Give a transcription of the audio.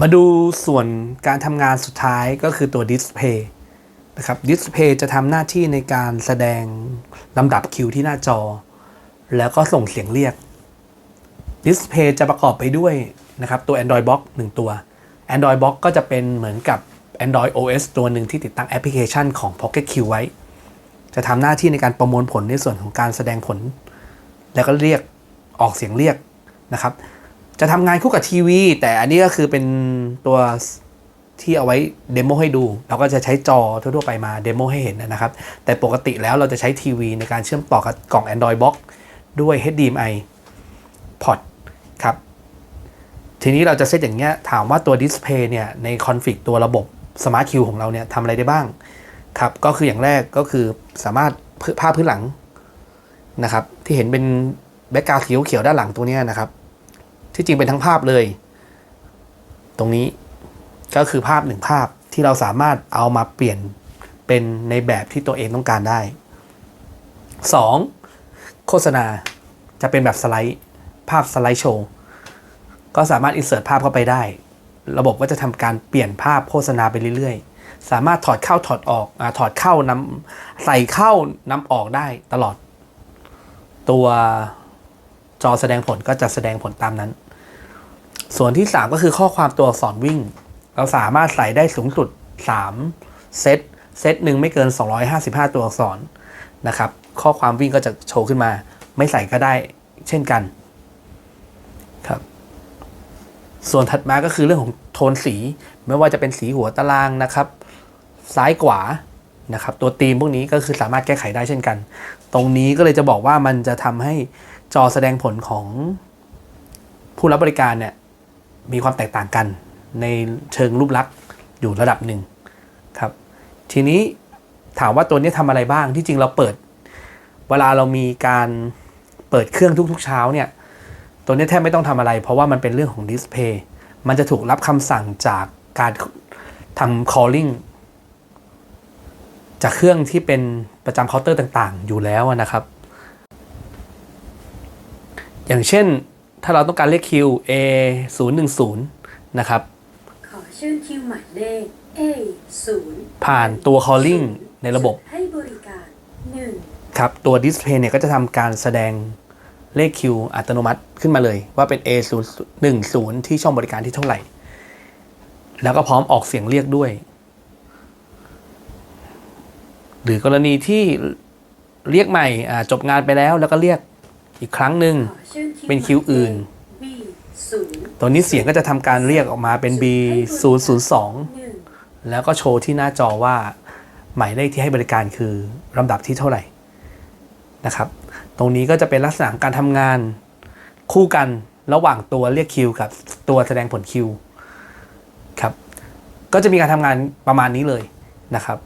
มาดูส่วนการทำงานสุดท้ายก็คือตัวดิสเพย์นะครับดิสเพย์จะทำหน้าที่ในการแสดงลำดับคิวที่หน้าจอ แล้วก็ส่งเสียงเรียกดิสเพย์จะประกอบไปด้วยนะครับตัว Android Box 1 ตัว Android Box ก็จะเป็นเหมือนกับ Android OS ตัวหนึ่งที่ติดตั้งแอปพลิเคชันของ Pocket Q ไว้ จะทำหน้าที่ในการประมวลผลในส่วนของการแสดงผล แล้วก็เรียกออกเสียงเรียกนะครับ จะทำงานคู่กับทีวี แต่อันนี้ก็คือเป็นตัวที่เอาไว้เดโมให้ดู เราก็จะใช้จอทั่วๆไปมาเดโมให้เห็นนะครับ แต่ปกติแล้วเราจะใช้ทีวีในการเชื่อมต่อกับกล่อง Android Box ด้วย HDMI port ครับ ทีนี้เราจะเซตอย่างเงี้ย ถามว่าตัวดิสเพย์เนี่ย ในคอนฟิกตัวระบบ Smart Q ของเราเนี่ยทำอะไรได้บ้าง ครับ ก็คืออย่างแรกก็คือสามารถภาพพื้นหลังนะครับ ที่เห็นเป็นแบ็กกราวด์เขียวๆด้านหลังตัวเนี้ยนะครับ ที่จริงเป็นทั้งภาพเลย ตรงนี้ก็คือภาพหนึ่งภาพที่เราสามารถเอามาเปลี่ยนเป็นในแบบที่ตัวเองต้องการได้ 2. โฆษณาจะเป็นแบบสไลด์ภาพสไลด์โชว์ก็สามารถอินเสิร์ตภาพเข้าไปได้ ระบบก็จะทำการเปลี่ยนภาพโฆษณาไปเรื่อยๆ สามารถถอดเข้าถอดออกอถอดเข้านำใส่เข้านำออกได้ตลอด ตัว จอแสดงผลก็จะแสดงผลตามนั้น ส่วนที่ 3 ก็คือข้อความตัวอักษรวิ่ง เราสามารถใส่ได้สูงสุด 3 เซตเซตหนึ่งไม่เกิน 255 ตัวอักษรนะครับ ข้อความวิ่งก็จะโชว์ขึ้นมา ไม่ใส่ก็ได้เช่นกันครับ ส่วนถัดมาก็คือเรื่องของโทนสี ไม่ว่าจะเป็นสีหัวตารางนะครับ ซ้ายขวานะครับ ตัวธีมพวกนี้ก็คือสามารถแก้ไขได้เช่นกัน ตรงนี้ก็เลยจะบอกว่ามันจะทำให้ จอแสดงผลของผู้รับบริการเนี่ยมีความแตกต่างกันในเชิงรูปลักษณ์อยู่ระดับหนึ่งครับ ทีนี้ถามว่าตัวนี้ทำอะไรบ้างที่จริงเราเปิด เวลาเรามีการเปิดเครื่องทุกๆเช้าเนี่ยตัวนี้แทบไม่ต้องทำอะไร เพราะว่ามันเป็นเรื่องของดิสเพย์มันจะถูกรับคำสั่งจากการทำ calling จากเครื่องที่เป็นประจำเคาน์เตอร์ต่างๆ อยู่แล้วนะครับ อย่างเช่นถ้าเราต้องการเรียกคิว A 0 1 0นะครับ ขอเชิญคิวหมายเลข A 0ผ่านตัว calling ในระบบ ให้บริการ 1 ครับ ตัว display เนี่ยก็จะทำการแสดงเลขคิวอัตโนมัติขึ้นมาเลย ว่าเป็น A 0 1 0ที่ช่องบริการที่เท่าไหร่ แล้วก็พร้อมออกเสียงเรียกด้วย หรือกรณีที่เรียกใหม่อ่าจบงานไปแล้วแล้วก็เรียก อีกครั้งหนึ่งเป็นคิวอื่น ตัวนี้เสียงก็จะทำการเรียกออกมาเป็น B 0 0 2แล้วก็โชว์ที่หน้าจอว่า หมายเลขที่ให้บริการคือลำดับที่เท่าไหร่นะครับ ตรงนี้ก็จะเป็นลักษณะการทำงานคู่กันระหว่างตัวเรียกคิวกับตัวแสดงผลคิวครับ ก็จะมีการทำงานประมาณนี้เลยนะครับ